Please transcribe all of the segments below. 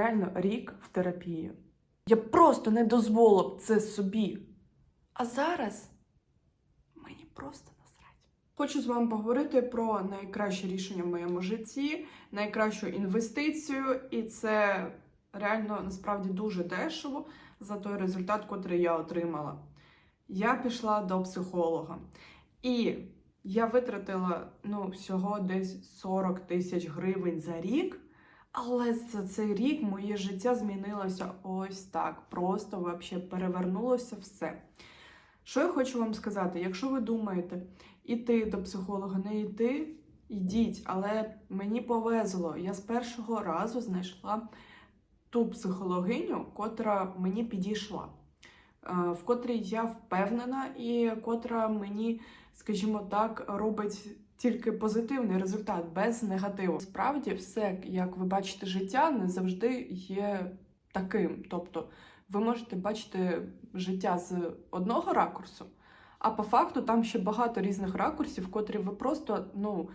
реально рік в терапії. Я просто не дозволила це собі. А зараз мені просто насрать. Хочу з вами поговорити про найкраще рішення в моєму житті, найкращу інвестицію, і це реально насправді дуже дешево за той результат, котрий я отримала. Я пішла до психолога, і я витратила ну, всього десь 40 тисяч гривень за рік. Але за цей рік моє життя змінилося ось так. Просто вообще перевернулося все. Що я хочу вам сказати? Якщо ви думаєте іти до психолога, не йти, йдіть, але мені повезло. Я з першого разу знайшла ту психологиню, котра мені підійшла, е, в котрій я впевнена, і котра мені, скажімо так, робить тільки позитивний результат без негативу. Справді, все, як ви бачите, життя не завжди є таким. Тобто, ви можете бачити життя з одного ракурсу, а по факту там ще багато різних ракурсів, котрі ви просто ну.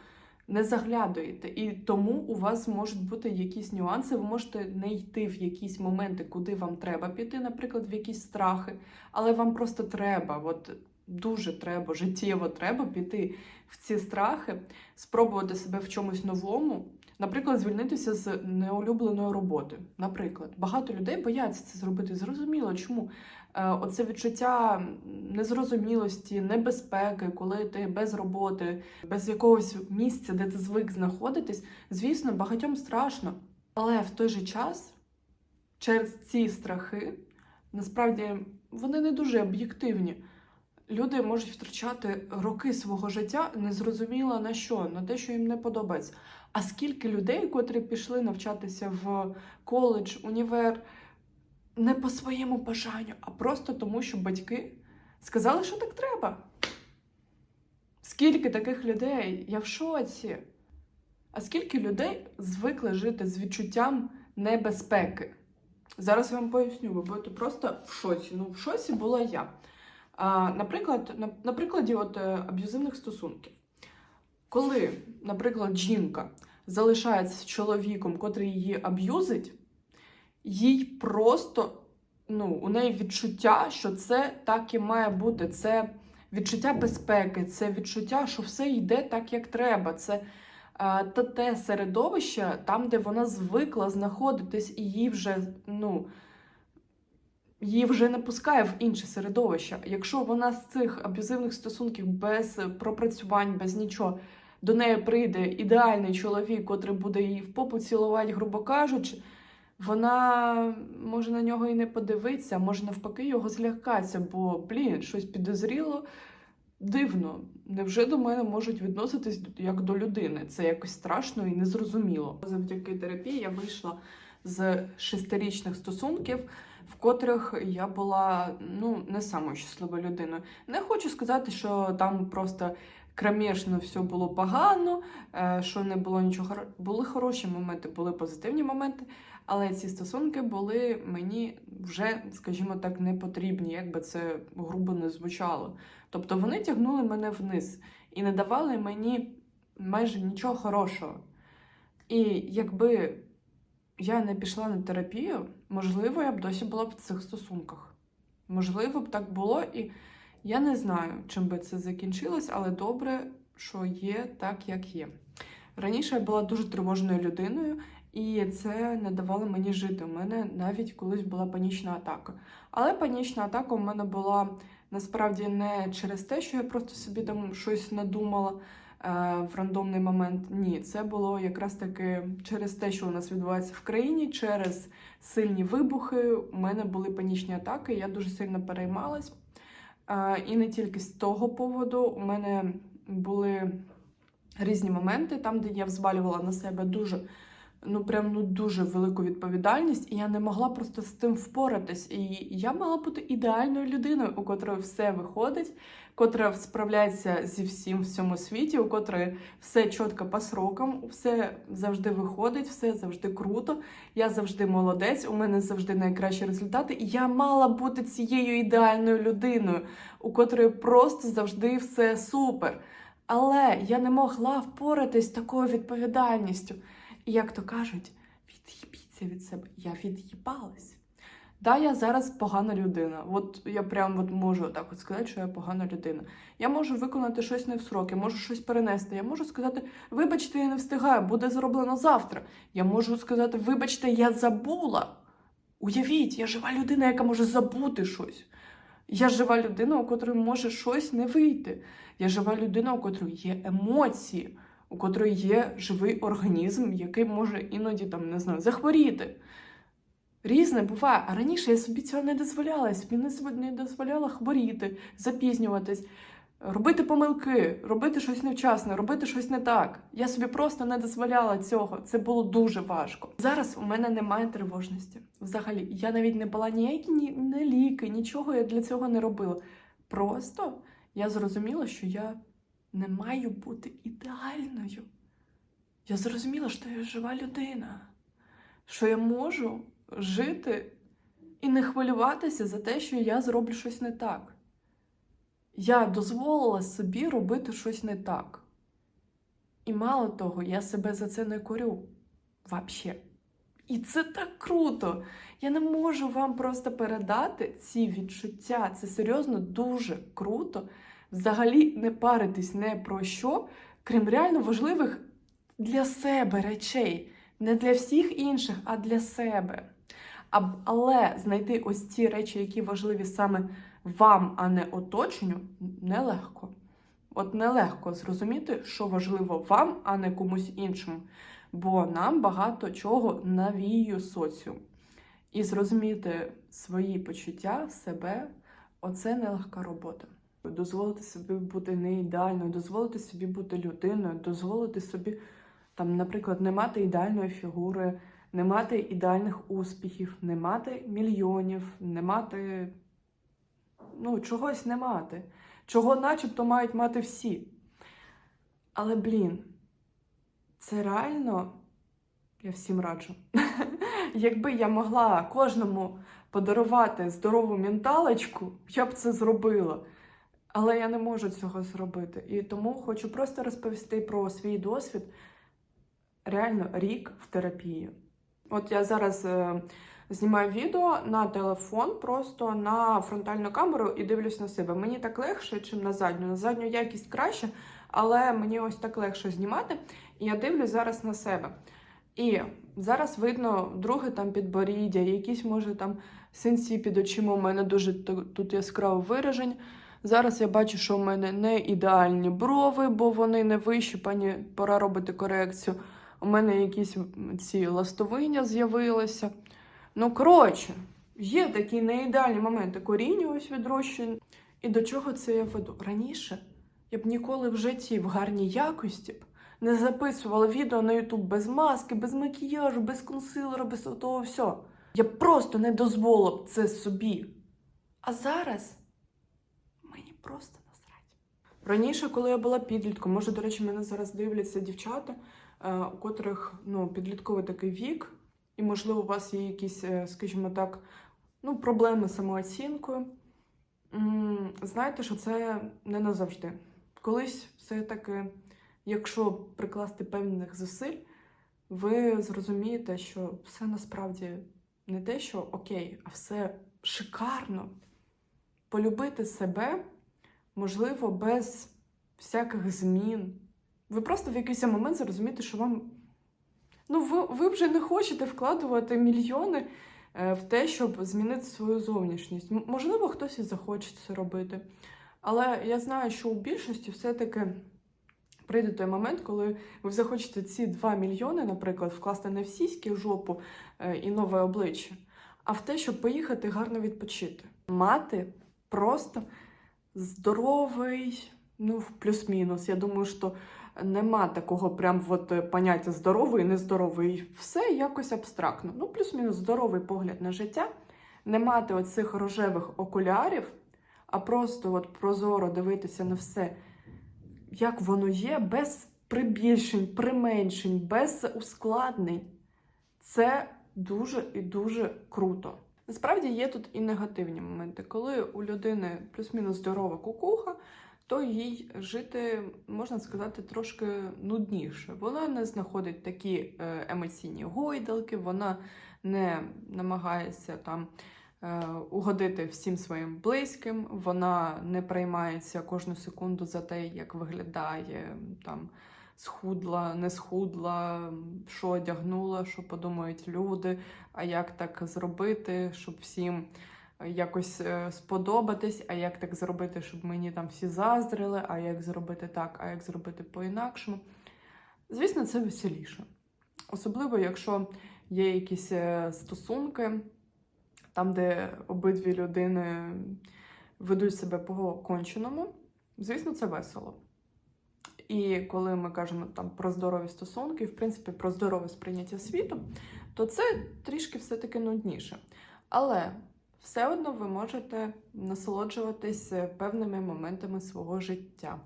Не заглядуєте, і тому у вас можуть бути якісь нюанси. Ви можете не йти в якісь моменти, куди вам треба піти, наприклад, в якісь страхи, але вам просто треба, от дуже треба, життєво треба піти в ці страхи, спробувати себе в чомусь новому. Наприклад, звільнитися з неулюбленої роботи. Наприклад, багато людей бояться це зробити. Зрозуміло, чому Е, оце відчуття незрозумілості, небезпеки, коли ти без роботи, без якогось місця, де ти звик знаходитись, звісно, багатьом страшно. Але в той же час через ці страхи насправді вони не дуже об'єктивні. Люди можуть втрачати роки свого життя незрозуміло на що, на те, що їм не подобається. А скільки людей, котрі пішли навчатися в коледж, універ, не по своєму бажанню, а просто тому, що батьки сказали, що так треба. Скільки таких людей? Я в шоці. А скільки людей звикли жити з відчуттям небезпеки? Зараз я вам поясню, ви будете просто в шоці. Ну, в шоці була я. Наприклад, на, прикладі от, е, аб'юзивних стосунків. Коли, наприклад, жінка залишається з чоловіком, котрий її аб'юзить, їй просто ну, у неї відчуття, що це так і має бути. Це відчуття безпеки, це відчуття, що все йде так, як треба. Це те середовище, там, де вона звикла знаходитись, і їй вже, ну. Її вже не пускає в інше середовище. Якщо вона з цих аб'юзивних стосунків без пропрацювань, без нічого, до неї прийде ідеальний чоловік, котрий буде її в попу цілувати, грубо кажучи, вона може на нього і не подивитися, може навпаки його злякатися, бо, блін, щось підозріло. Дивно, невже до мене можуть відноситись як до людини? Це якось страшно і незрозуміло. Завдяки терапії я вийшла з шестирічних стосунків, в котрих я була ну не самою щасливою людиною. Не хочу сказати, що там просто крамішно все було погано, е, що не було нічого. Були хороші моменти, були позитивні моменти, але ці стосунки були мені вже, скажімо так, не потрібні, як би це грубо не звучало. Тобто вони тягнули мене вниз і не давали мені майже нічого хорошого. І якби я не пішла на терапію, можливо, я б досі була в цих стосунках. Можливо, б так було, і я не знаю, чим би це закінчилось, але добре, що є так, як є. Раніше я була дуже тривожною людиною, і це не давало мені жити. У мене навіть колись була панічна атака. Але панічна атака у мене була насправді не через те, що я просто собі там щось надумала в рандомний момент. Ні, це було якраз таки через те, що у нас відбувається в країні, через сильні вибухи. У мене були панічні атаки, я дуже сильно переймалась. Е, І не тільки з того поводу, у мене були різні моменти, там, де я взвалювала на себе дуже, ну прям ну дуже велику відповідальність, і я не могла просто з тим впоратись. І я мала бути ідеальною людиною, у котрої все виходить, котра справляється зі всім в цьому світі, у котрої все чітко по срокам, все завжди виходить, все завжди круто. Я завжди молодець, у мене завжди найкращі результати. І я мала бути цією ідеальною людиною, у котрої просто завжди все супер. Але я не могла впоратись з такою відповідальністю. І як то кажуть, від'їбіться від себе. Я від'їбалась. Да, я зараз погана людина. От я прям от можу так от сказати, що я погана людина. Я можу виконати щось не в срок, я можу щось перенести. Я можу сказати, вибачте, я не встигаю, буде зроблено завтра. Я можу сказати, вибачте, я забула. Уявіть, я жива людина, яка може забути щось. Я жива людина, у котрої може щось не вийти. Я жива людина, у котрої є емоції, у котрої є живий організм, який може іноді там не знаю, захворіти. Різне буває. А раніше я собі цього не дозволяла. Я собі не дозволяла хворіти, запізнюватись, робити помилки, робити щось невчасно, робити щось не так. Я собі просто не дозволяла цього. Це було дуже важко. Зараз у мене немає тривожності. Взагалі, я навіть не була ніякі ні, не ліки, нічого я для цього не робила. Просто я зрозуміла, що я не маю бути ідеальною. Я зрозуміла, що я жива людина, що я можу жити і не хвилюватися за те, що я зроблю щось не так. Я дозволила собі робити щось не так. І мало того, я себе за це не корю. Вообще. І це так круто. Я не можу вам просто передати ці відчуття. Це серйозно дуже круто. Взагалі не паритись не про що, крім реально важливих для себе речей. Не для всіх інших, а для себе. Але знайти ось ці речі, які важливі саме вам, а не оточенню, нелегко. От нелегко зрозуміти, що важливо вам, а не комусь іншому. Бо нам багато чого навіює соціум. І зрозуміти свої почуття, себе оце нелегка робота. Дозволити собі бути не ідеальною, дозволити собі бути людиною, дозволити собі, там, наприклад, не мати ідеальної фігури, не мати ідеальних успіхів, не мати мільйонів, не мати ну, чогось не мати, чого начебто мають мати всі. Але, блін, це реально я всім раджу. Якби я могла кожному подарувати здорову менталочку, я б це зробила. Але я не можу цього зробити. І тому хочу просто розповісти про свій досвід. Реально рік в терапії. От я зараз е, знімаю відео на телефон, просто на фронтальну камеру і дивлюсь на себе. Мені так легше, чим на задню. На задню якість краще, але мені ось так легше знімати. І я дивлюсь зараз на себе. І зараз видно друге там підборіддя, якісь, може, там синці під очима. У мене дуже тут яскраво виражень. Зараз я бачу, що у мене не ідеальні брови, бо вони не вищипані, пора робити корекцію. У мене якісь ці ластовиння з'явилися. Ну, коротше, є такі неідеальні моменти. Коріння ось відрощені. І до чого це я веду? Раніше я б ніколи в житті в гарній якості б не записувала відео на YouTube без маски, без макіяжу, без консилера, без того всього. Я просто не дозволила б це собі. А зараз просто насрать. Раніше, коли я була підлітком, може, до речі, мене зараз дивляться дівчата, е, у котрих ну, підлітковий такий вік, і, можливо, у вас є якісь, е, скажімо так, ну, проблеми з самооцінкою. Знаєте, що це не назавжди. Колись все-таки, якщо прикласти певних зусиль, ви зрозумієте, що все насправді не те, що окей, а все шикарно. Полюбити себе можливо без всяких змін. Ви просто в якийсь момент зрозумієте, що вам. Ну, ви, ви вже не хочете вкладувати мільйони е, в те, щоб змінити свою зовнішність. Можливо, хтось і захоче це робити. Але я знаю, що у більшості все-таки прийде той момент, коли ви захочете ці 2 мільйони, наприклад, вкласти не в сіськи, в жопу е, і нове обличчя, а в те, щоб поїхати гарно відпочити. Мати просто здоровий, ну, плюс-мінус. Я думаю, що нема такого прям от е, поняття здоровий нездоровий. Все якось абстрактно. Ну, плюс-мінус здоровий погляд на життя. Не мати оцих рожевих окулярів, а просто от прозоро дивитися на все, як воно є, без прибільшень, применшень, без ускладнень. Це дуже і дуже круто. Насправді є тут і негативні моменти, коли у людини плюс-мінус здорова кукуха, то їй жити, можна сказати, трошки нудніше. Вона не знаходить такі е, емоційні гойдалки, вона не намагається там е, угодити всім своїм близьким, вона не приймається кожну секунду за те, як виглядає там. Схудла, не схудла, що одягнула, що подумають люди, а як так зробити, щоб всім якось е, сподобатись, а як так зробити, щоб мені там всі заздрили, а як зробити так, а як зробити по-інакшому. Звісно, це веселіше. Особливо, якщо є якісь е, стосунки, там, де обидві людини ведуть себе по-конченому, звісно, це весело. І коли ми кажемо там про здорові стосунки, в принципі, про здорове сприйняття світу, то це трішки все-таки нудніше. Але все одно ви можете насолоджуватись е, певними моментами свого життя.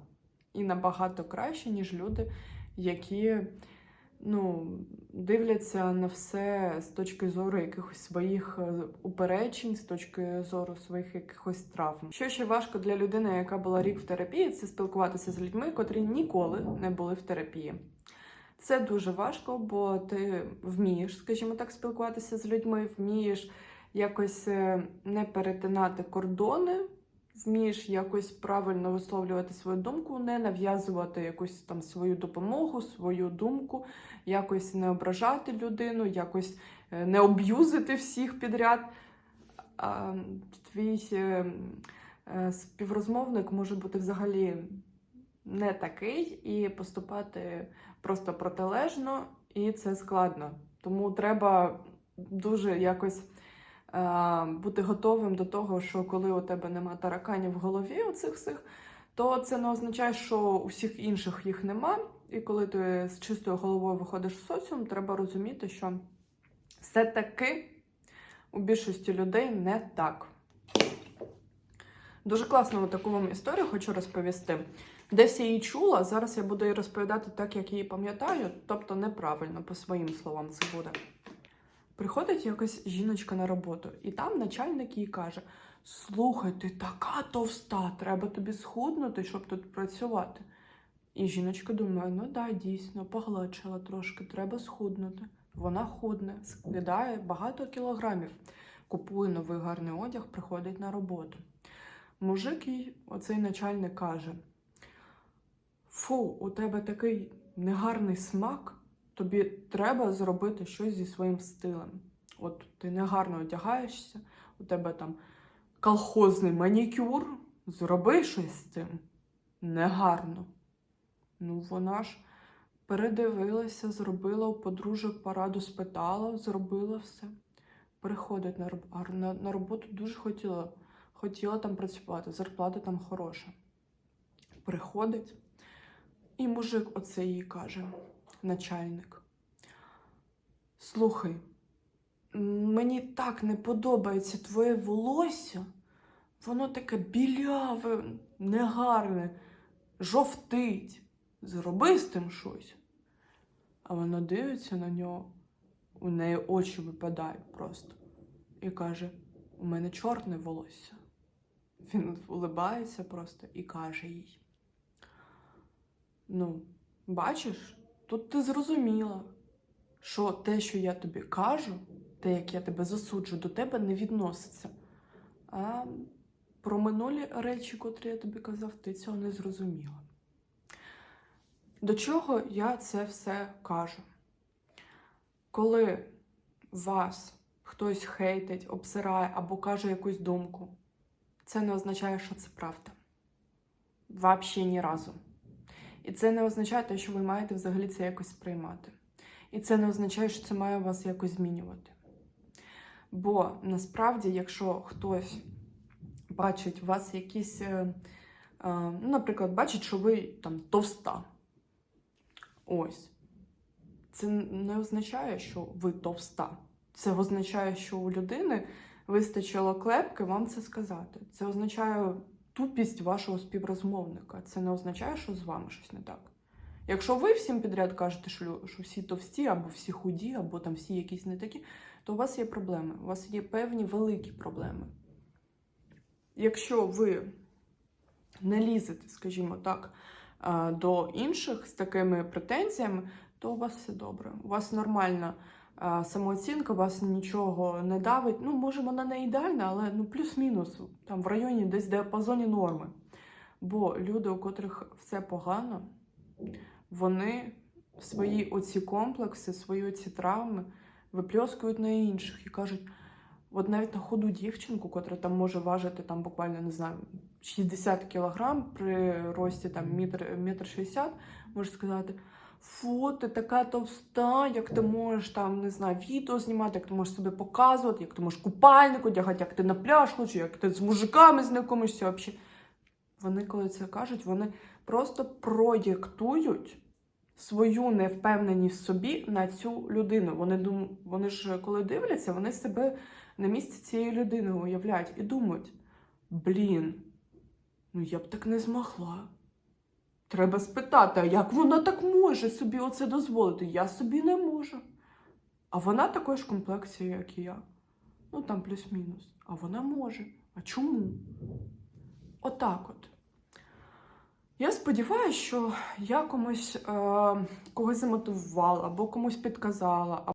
І набагато краще, ніж люди, які ну, дивляться на все з точки зору якихось своїх е, упереджень, з точки зору своїх якихось травм. Що ще важко для людини, яка була рік в терапії, це спілкуватися з людьми, котрі ніколи не були в терапії. Це дуже важко, бо ти вмієш, скажімо так, спілкуватися з людьми, вмієш якось е, не перетинати кордони, вмієш якось правильно висловлювати свою думку, не нав'язувати якусь там свою допомогу, свою думку, якось не ображати людину, якось е, не об'юзити всіх підряд. А твій е, е, співрозмовник може бути взагалі не такий і поступати просто протилежно, і це складно. Тому треба дуже якось бути готовим до того, що коли у тебе нема тараканів в голові, оцих всіх, то це не означає, що у всіх інших їх нема. І коли ти з чистою головою виходиш в соціум, треба розуміти, що все-таки у більшості людей не так. Дуже класну таку вам історію хочу розповісти. Десь я її чула, зараз я буду її розповідати так, як її пам'ятаю, тобто неправильно, по своїм словам це буде. Приходить якась жіночка на роботу, і там начальник їй каже: Слухай, ти така товста, треба тобі схуднути, щоб тут працювати. І жіночка думає, ну да, дійсно, погладшила трошки, треба схуднути. Вона худне, скидає багато кілограмів, купує новий гарний одяг, приходить на роботу. Мужик їй, оцей начальник каже: Фу, у тебе такий негарний смак, тобі треба зробити щось зі своїм стилем. От ти негарно одягаєшся, у тебе там колхозний манікюр, зроби щось з цим. Негарно. Ну, вона ж передивилася, зробила у подружок пораду, спитала, зробила все. Приходить на, на, на роботу дуже хотіла, хотіла там працювати, зарплата там хороша. Приходить, і мужик оце їй каже, начальник. Слухай, мені так не подобається твоє волосся. Воно таке біляве, негарне, жовтить. Зроби з тим щось. А вона дивиться на нього, у неї очі випадають просто. І каже: у мене чорне волосся. Він улибається просто і каже їй: Ну, бачиш, тут ти зрозуміла, що те, що я тобі кажу, те, як я тебе засуджу, до тебе не відноситься. А про минулі речі, котрі я тобі казав, ти цього не зрозуміла. До чого я це все кажу? Коли вас хтось хейтить, обсирає або каже якусь думку, це не означає, що це правда. Взагалі ні разу. І це не означає те, що ви маєте взагалі це якось сприймати. І це не означає, що це має вас якось змінювати. Бо насправді, якщо хтось бачить у вас якісь, е, е, ну, наприклад, бачить, що ви там товста. Ось. Це не означає, що ви товста. Це означає, що у людини вистачило клепки вам це сказати. Це означає тупість вашого співрозмовника. Це не означає, що з вами щось не так. Якщо ви всім підряд кажете, що, всі товсті, або всі худі, або там всі якісь не такі, то у вас є проблеми. У вас є певні великі проблеми. Якщо ви не лізете, скажімо так, до інших з такими претензіями, то у вас все добре. У вас нормальна самооцінка, вас нічого не давить. Ну, може, вона не ідеальна, але ну, плюс-мінус, там в районі десь діапазоні норми. Бо люди, у котрих все погано, вони свої оці комплекси, свої оці травми випльоскують на інших і кажуть, от навіть на ходу дівчинку, котра там може важити там буквально, не знаю, 60 кілограм при рості там метр, метр 60, може сказати. Фу, ти така товста, як ти можеш там, не знаю, відео знімати, як ти можеш себе показувати, як ти можеш купальник одягати, як ти на пляж хочеш, як ти з мужиками знайомишся. Вони, коли це кажуть, вони просто проєктують свою невпевненість в собі на цю людину. Вони дум... вони ж коли дивляться, вони себе на місці цієї людини уявляють і думають: блін, ну я б так не змогла. Треба спитати, а як вона так може собі оце дозволити? Я собі не можу. А вона такої ж комплексії, як і я. Ну там плюс-мінус. А вона може. А чому? Отак от. Я сподіваюся, що я комусь е, когось замотивувала або комусь підказала.